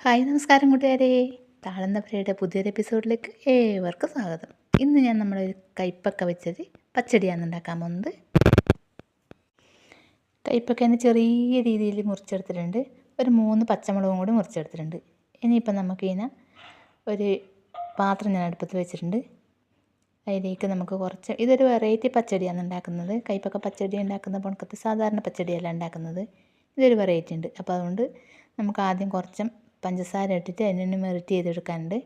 Hi നമസ്കാരം കൂട്ടുകാരെ. താളന്തപുരയുടെ പുതിയൊരു എപ്പിസോഡിലേക്ക് ഏവർക്കും സ്വാഗതം. ഇന്ന് ഞാൻ നമ്മുടെ ഒരു കൈപ്പക്ക വെച്ചത് പച്ചടിയാണ് ഉണ്ടാക്കാൻ പോകുന്നത്. കൈപ്പക്കേനെ ചെറിയ രീതിയിൽ മുറിച്ചെടുത്തിട്ടുണ്ട്. ഒരു മൂന്ന് പച്ചമുളകും കൂടി മുറിച്ചെടുത്തിട്ടുണ്ട്. ഇനിയിപ്പോൾ നമുക്ക് ഇതിനെ ഒരു പാത്രം ഞാൻ അടുപ്പത്ത് വെച്ചിട്ടുണ്ട്. അതിലേക്ക് നമുക്ക് കുറച്ച് ഇതൊരു വെറൈറ്റി പച്ചടിയാണ് ഉണ്ടാക്കുന്നത്. കൈപ്പക്ക പച്ചടി ഉണ്ടാക്കുന്ന പൊണക്കത്ത് സാധാരണ പച്ചടിയല്ല ഉണ്ടാക്കുന്നത്. ഇതൊരു വെറൈറ്റി ഉണ്ട്. അപ്പോൾ അതുകൊണ്ട് നമുക്ക് ആദ്യം കുറച്ച് പഞ്ചസാര ഇട്ടിട്ട് അതിനെ മെറിറ്റ് ചെയ്തെടുക്കാനുണ്ട്.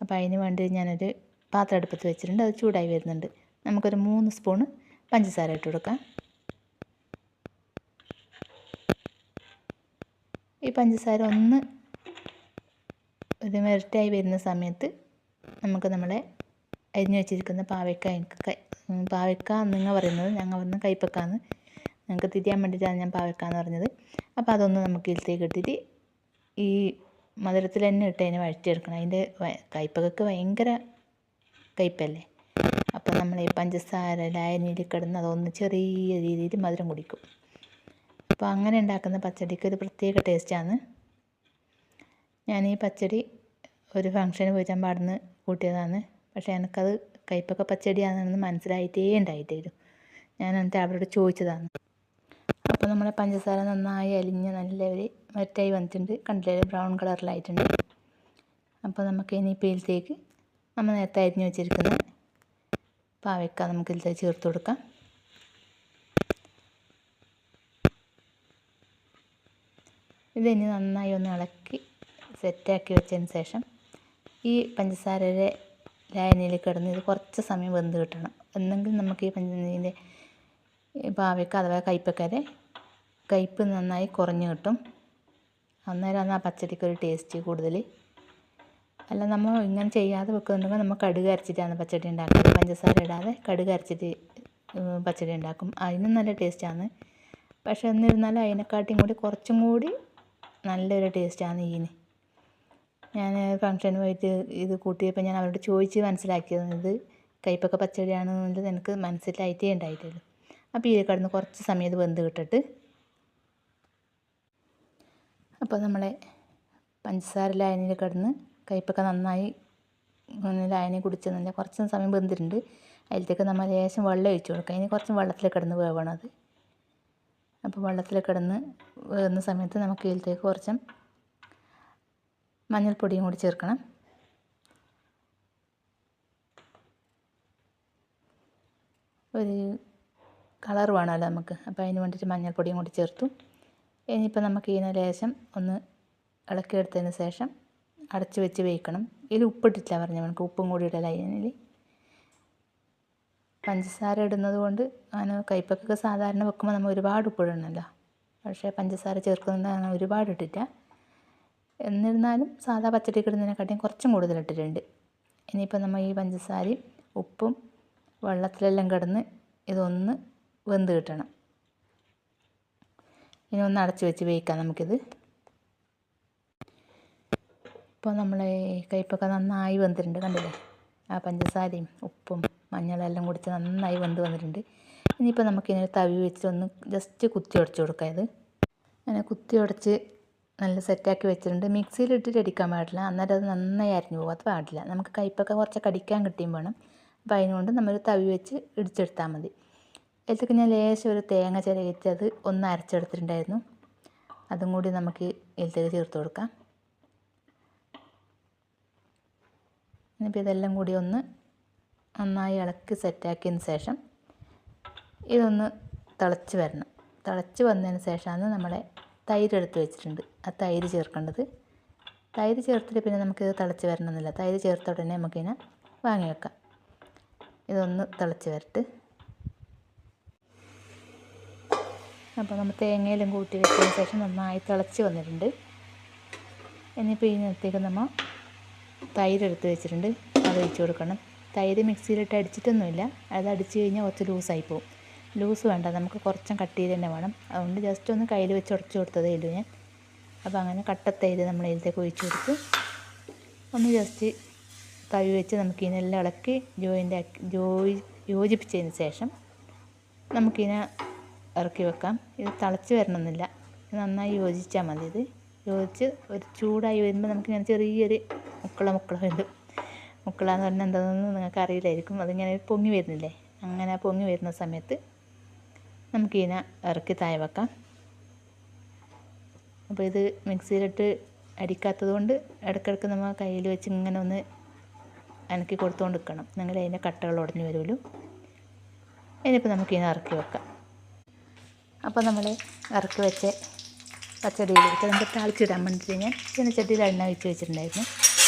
അപ്പോൾ അതിന് വേണ്ടി ഞാനൊരു പാത്രം അടുപ്പത്ത് വെച്ചിട്ടുണ്ട്. അത് ചൂടായി വരുന്നുണ്ട്. നമുക്കൊരു മൂന്ന് സ്പൂണ് പഞ്ചസാര ഇട്ട് കൊടുക്കാം. ഈ പഞ്ചസാര ഒന്ന് ഒരു മെറിറ്റായി വരുന്ന സമയത്ത് നമുക്ക് നമ്മളെ അരിഞ്ഞു വെച്ചിരിക്കുന്ന പാവയ്ക്ക പാവയ്ക്ക നിങ്ങൾ പറയുന്നത് ഞങ്ങൾ പറയുന്നത് കൈപ്പക്കാന്ന് ഞങ്ങൾക്ക് തിരിയാൻ വേണ്ടിയിട്ടാണ് ഞാൻ പാവയ്ക്കാന്ന് പറഞ്ഞത്. അപ്പോൾ അതൊന്ന് നമുക്ക് ഇതിലേക്ക് ഇട്ടിട്ട് ഈ മധുരത്തിൽ തന്നെ ഇട്ട് അതിനെ വഴറ്റിയെടുക്കണം. അതിന്റെ കയ്പ്പകക്ക് ഭയങ്കര കയ്പ്പല്ലേ അപ്പോൾ നമ്മൾ ഈ പഞ്ചസാര ലായനിയിൽ കിടന്ന് അതൊന്ന് ചെറിയ രീതിയിൽ മധുരം കുടിക്കും. അപ്പോൾ അങ്ങനെ ഉണ്ടാക്കുന്ന പച്ചടിക്ക് ഒരു പ്രത്യേക ടേസ്റ്റാണ്. ഞാൻ ഈ പച്ചടി ഒരു ഫംഗ്ഷന് പോയിട്ട് പാടുന്ന് കൂട്ടിയതാണ്. പക്ഷേ എനിക്കത് കയ്പ്പക്ക പച്ചടിയാണെന്ന് മനസ്സിലായിട്ടേ ഉണ്ടായിട്ടേരും ഞാൻ എന്നിട്ട് അവരോട് ചോദിച്ചതാണ്. അപ്പോൾ നമ്മുടെ പഞ്ചസാര നന്നായി അലിഞ്ഞ് നല്ല ഒരു വറ്റായി വന്നിട്ടുണ്ട്. കണ്ടില്ലേ? ബ്രൗൺ കളറിലായിട്ടുണ്ട്. അപ്പോൾ നമുക്ക് ഇനി ഇതിലേക്ക് നമ്മൾ നേരത്തെ അരിഞ്ഞ് വെച്ചിരിക്കുന്ന പാവയ്ക്ക നമുക്ക് ഇതിൽ ചേർത്ത് കൊടുക്കാം. ഇതിനി നന്നായി ഒന്ന് ഇളക്കി സെറ്റാക്കി വെച്ചതിന് ശേഷം ഈ പഞ്ചസാരയുടെ ലായനിയിൽ കിടന്ന് ഇത് കുറച്ച് സമയം വെന്ത് കിട്ടണം. എന്നെങ്കിൽ നമുക്ക് ഈ പഞ്ചതിന്റെ പാവയ്ക്ക അഥവാ കയ്പ്പക്കരെ കയ്പ്പ് നന്നായി കുറഞ്ഞ് കിട്ടും. അന്നേരമാണ് ആ പച്ചടിക്ക് ഒരു ടേസ്റ്റ് കൂടുതൽ അല്ല നമ്മൾ ഇങ്ങനെ ചെയ്യാതെ വെക്കുന്നുണ്ടെങ്കിൽ നമ്മൾ കടുക് അരച്ചിട്ടാണ് പച്ചടി ഉണ്ടാക്കുന്നത്. പഞ്ചസാര ഇടാതെ കടുക് അരച്ചിട്ട് പച്ചടി ഉണ്ടാക്കും. അതിനും നല്ല ടേസ്റ്റാണ് പക്ഷേ എന്നിരുന്നാലും അതിനെക്കാട്ടിയും കൂടി കുറച്ചും കൂടി നല്ലൊരു ടേസ്റ്റാണ് ഈന്. ഞാൻ ഫംഗ്ഷന് പോയിട്ട് ഇത് കൂട്ടിയപ്പോൾ ഞാൻ അവരോട് ചോദിച്ച് മനസ്സിലാക്കിയത് ഇത് കയ്പൊക്കെ പച്ചടിയാണെന്നുള്ളത് എനിക്ക് മനസ്സിലായിട്ടേ ഉണ്ടായിട്ടുള്ളൂ. അപ്പോൾ ഇതിൽ കിടന്ന് കുറച്ച് സമയം ഇത് വെന്ത് കിട്ടിട്ട് അപ്പോൾ നമ്മളെ പഞ്ചസാര ലായനിയിൽ കിടന്ന് കയ്പ്പൊക്കെ നന്നായി ലായനി തന്നെ കുറച്ച് സമയം വെന്തിട്ടുണ്ട്. അതിലത്തേക്ക് നമ്മൾ ലേശം വെള്ളം ഒഴിച്ചു കൊടുക്കുക അതിന് കുറച്ച് വെള്ളത്തിൽ കിടന്ന് അത്. അപ്പോൾ വെള്ളത്തിൽ കിടന്ന് വേവുന്ന സമയത്ത് നമുക്ക് ഇതിലത്തേക്ക് കുറച്ച് മഞ്ഞൾപ്പൊടിയും കൂടി ചേർക്കണം. ഒരു കളർ വേണമല്ലോ നമുക്ക്. അപ്പോൾ അതിന് വേണ്ടിയിട്ട് മഞ്ഞൾപ്പൊടിയും കൂടി ചേർത്തു. ഇനിയിപ്പോൾ നമുക്ക് ഇതിനെ ലേശം ഒന്ന് ഇളക്കിയെടുത്തതിന് ശേഷം അടച്ച് വെച്ച് വേവിക്കണം. ഇതിൽ ഉപ്പിട്ടിട്ടില്ല പറഞ്ഞു നമുക്ക് ഉപ്പും കൂടി ഇടല അതിനിൽ പഞ്ചസാര ഇടുന്നത് കൊണ്ട് അങ്ങനെ കയ്പ്പൊക്കെ സാധാരണ വെക്കുമ്പോൾ നമ്മൾ ഒരുപാട് ഉപ്പിടണമല്ലോ പക്ഷേ പഞ്ചസാര ചേർക്കുന്നത് അങ്ങനെ ഒരുപാട് ഇട്ടില്ല എന്നിരുന്നാലും സാധാ പച്ചടിക്ക് ഇടുന്നതിനെക്കാട്ടിയും കുറച്ചും കൂടുതൽ ഇട്ടിട്ടുണ്ട്. ഇനിയിപ്പോൾ നമ്മൾ ഈ പഞ്ചസാരയും ഉപ്പും വെള്ളത്തിലെല്ലാം കിടന്ന് ഇതൊന്ന് വെന്ത് കിട്ടണം. ഇനി ഒന്ന് അടച്ച് വെച്ച് വേവിക്കാം നമുക്കിത്. ഇപ്പോൾ നമ്മൾ കയ്പ്പൊക്കെ നന്നായി വെന്തിട്ടുണ്ട് കണ്ടില്ലേ? ആ പഞ്ചസാരയും ഉപ്പും മഞ്ഞളെല്ലാം കുടിച്ച് നന്നായി വെന്ത് വന്നിട്ടുണ്ട്. ഇനിയിപ്പോൾ നമുക്കിങ്ങനെ തവി വെച്ച് ഒന്ന് ജസ്റ്റ് കുത്തി ഉടച്ച് കൊടുക്കാം ഇത്. അങ്ങനെ കുത്തി ഉടച്ച് നല്ല സെറ്റാക്കി വെച്ചിട്ടുണ്ട്. മിക്സിയിൽ ഇട്ടിട്ട് അടിക്കാൻ പാടില്ല. അന്നേരം അത് നന്നായി അരിഞ്ഞു പോകും അത് പാടില്ല. നമുക്ക് കയ്പ്പൊക്കെ കുറച്ച് കടിക്കാൻ കിട്ടിയും വേണം. അപ്പോൾ അതിനുകൊണ്ട് നമ്മൾ തവി വെച്ച് ഇടിച്ചെടുത്താൽ മതി. ഇതിലേക്ക് ഞാൻ ലേശം ഒരു തേങ്ങ ചിരകിച്ച് അത് ഒന്ന് അരച്ചെടുത്തിട്ടുണ്ടായിരുന്നു. അതും കൂടി നമുക്ക് ഇതിലേക്ക് ചേർത്ത് കൊടുക്കാം. ഇനിയിപ്പോൾ ഇതെല്ലാം കൂടി ഒന്ന് നന്നായി ഇളക്കി സെറ്റാക്കിയതിന് ശേഷം ഇതൊന്ന് തിളച്ച് വരണം. തിളച്ച് വന്നതിന് ശേഷമാണ് നമ്മളെ തൈര് എടുത്ത് വെച്ചിട്ടുണ്ട്. ആ തൈര് ചേർക്കേണ്ടത്. തൈര് ചേർത്തിട്ട് പിന്നെ നമുക്കിത് തിളച്ച് വരണമെന്നില്ല. തൈര് ചേർത്ത ഉടനെ നമുക്കിതിനെ വാങ്ങി വെക്കാം. ഇതൊന്ന് തിളച്ച് വരട്ട്. അപ്പോൾ നമ്മൾ തേങ്ങയിലും കൂട്ടി വെച്ചതിന് ശേഷം നന്നായി തിളച്ച് വന്നിട്ടുണ്ട്. ഇനിയിപ്പോൾ ഇതിനകത്തേക്ക് നമ്മൾ തൈര് എടുത്ത് വെച്ചിട്ടുണ്ട്. അത് ഒഴിച്ച് കൊടുക്കണം. തൈര് മിക്സിയിലിട്ട് അടിച്ചിട്ടൊന്നുമില്ല. അത് അടിച്ച് കഴിഞ്ഞാൽ കുറച്ച് ലൂസായി പോകും ലൂസ് വേണ്ട. നമുക്ക് കുറച്ചും കട്ടിയിൽ തന്നെ വേണം. അതുകൊണ്ട് ജസ്റ്റ് ഒന്ന് കയ്യിൽ വെച്ച് ഉടച്ചു കൊടുത്തതേ ഉള്ളൂ ഞാൻ. അപ്പോൾ അങ്ങനെ കട്ട കട്ടത്തൈര് നമ്മൾ ഇതിലേക്ക് ഒഴിച്ച് കൊടുത്ത് ഒന്ന് ജസ്റ്റ് തവി വെച്ച് നമുക്ക് ഇതിനെല്ലാം ഇളക്കി ജോയിന്റെ ജോയി യോജിപ്പിച്ചതിന് ശേഷം നമുക്കിതിനെ ഇറക്കി വെക്കാം. ഇത് തിളച്ച് വരണമെന്നില്ല. നന്നായി യോജിച്ചാൽ മതി. ഇത് യോജിച്ച് ഒരു ചൂടായി വരുമ്പോൾ നമുക്കിങ്ങനെ ചെറിയൊരു മുക്കള മുക്കള വരും മുക്കള എന്ന് പറഞ്ഞാൽ എന്താണെന്ന് നിങ്ങൾക്ക് അറിയില്ലായിരിക്കും. അതിങ്ങനെ പൊങ്ങി വരുന്നില്ലേ? അങ്ങനെ പൊങ്ങി വരുന്ന സമയത്ത് നമുക്കിതിനെ ഇറക്കി താഴെ വെക്കാം. അപ്പോൾ ഇത് മിക്സിയിലിട്ട് അടിക്കാത്തത് കൊണ്ട് ഇടയ്ക്കിടയ്ക്ക് നമ്മൾ കയ്യിൽ വെച്ച് ഇങ്ങനെ ഒന്ന് അനക്കി കൊടുത്തുകൊണ്ട് നിൽക്കണം. നിങ്ങൾ അതിന്റെ കട്ടകൾ ഉടഞ്ഞു വരുമല്ലോ. ഇനിയിപ്പോൾ നമുക്കിതിനെ ഇറക്കി വെക്കാം. അപ്പോൾ നമ്മൾ ഇറക്കി വെച്ച് പച്ചടിയിലേക്ക് നമുക്ക് താളിച്ചിടാൻ വേണ്ടിയിട്ട് ഞാൻ ചീനച്ചട്ടിയിൽ എണ്ണ ഒഴിച്ച് വെച്ചിട്ടുണ്ടായിരുന്നു.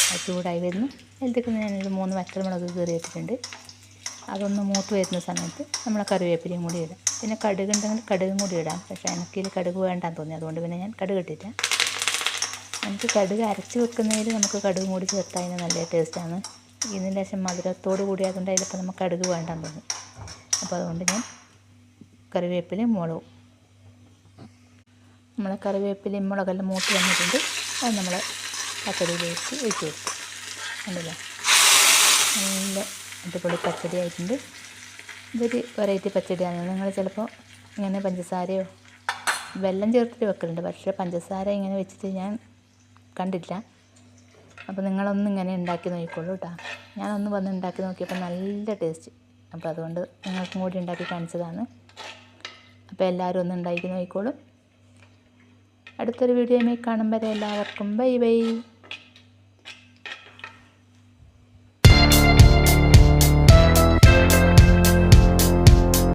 അത് ചൂടായി വരുന്നു. അതിലേക്ക് ഞാനൊരു മൂന്ന് വറ്റൽമുളക് കീറി വെച്ചിട്ടുണ്ട് അതൊന്ന് മൂത്ത് വരുന്ന സമയത്ത് നമ്മൾ കറിവേപ്പിലയും കൂടി ഇടാം. പിന്നെ കടുക് ഉണ്ടെങ്കിൽ കടുകും കൂടി ഇടാം. പക്ഷേ എനിക്കിൽ കടുക് വേണ്ടാന്ന് തോന്നി. അതുകൊണ്ട് പിന്നെ ഞാൻ കടുക് ഇട്ടില്ല നമുക്ക് കടുക് അരച്ച് വെക്കുന്നതിൽ നമുക്ക് കടുകും കൂടി ചേർത്താൽ അതിന് നല്ല ടേസ്റ്റാണ് ഇതിന് ശേഷം മധുരത്തോട് കൂടി അതുകൊണ്ട് അതിലിപ്പോൾ നമുക്ക് കടുക് വേണ്ടാന്ന് തോന്നി. അപ്പോൾ അതുകൊണ്ട് ഞാൻ കറിവേപ്പിലയും മുളകും നമ്മളെ കറിവേപ്പിലയും മുളകെല്ലാം മൂത്ത് വന്നിട്ടുണ്ട്. അത് നമ്മൾ പച്ചടിയിലേക്ക് ഒഴിച്ച് കൊടുക്കും. കണ്ടില്ലേ? നല്ല അടിപൊളി പച്ചടി ആയിട്ടുണ്ട് ഇതൊരു വെറൈറ്റി പച്ചടിയാണ്. നിങ്ങൾ ചിലപ്പോൾ ഇങ്ങനെ പഞ്ചസാരയോ വെള്ളം ചേർത്തിട്ട് വെക്കലുണ്ട്. പക്ഷേ പഞ്ചസാര ഇങ്ങനെ വെച്ചിട്ട് ഞാൻ കണ്ടില്ല. അപ്പോൾ നിങ്ങളൊന്ന് ഇങ്ങനെ ഉണ്ടാക്കി നോക്കിക്കോളൂ കേട്ടോ ഞാനൊന്ന് വന്ന് ഉണ്ടാക്കി നോക്കിയപ്പോൾ നല്ല ടേസ്റ്റ് അപ്പോൾ അതുകൊണ്ട് നിങ്ങൾക്കും കൂടി ഉണ്ടാക്കി കാണിച്ചതാണ്. അപ്പോൾ എല്ലാവരും ഒന്ന് ഉണ്ടാക്കി നോക്കിക്കോളും. അടുത്തൊരു വീഡിയോയുമായി കാണും വരെ എല്ലാവർക്കും ബൈ ബൈ.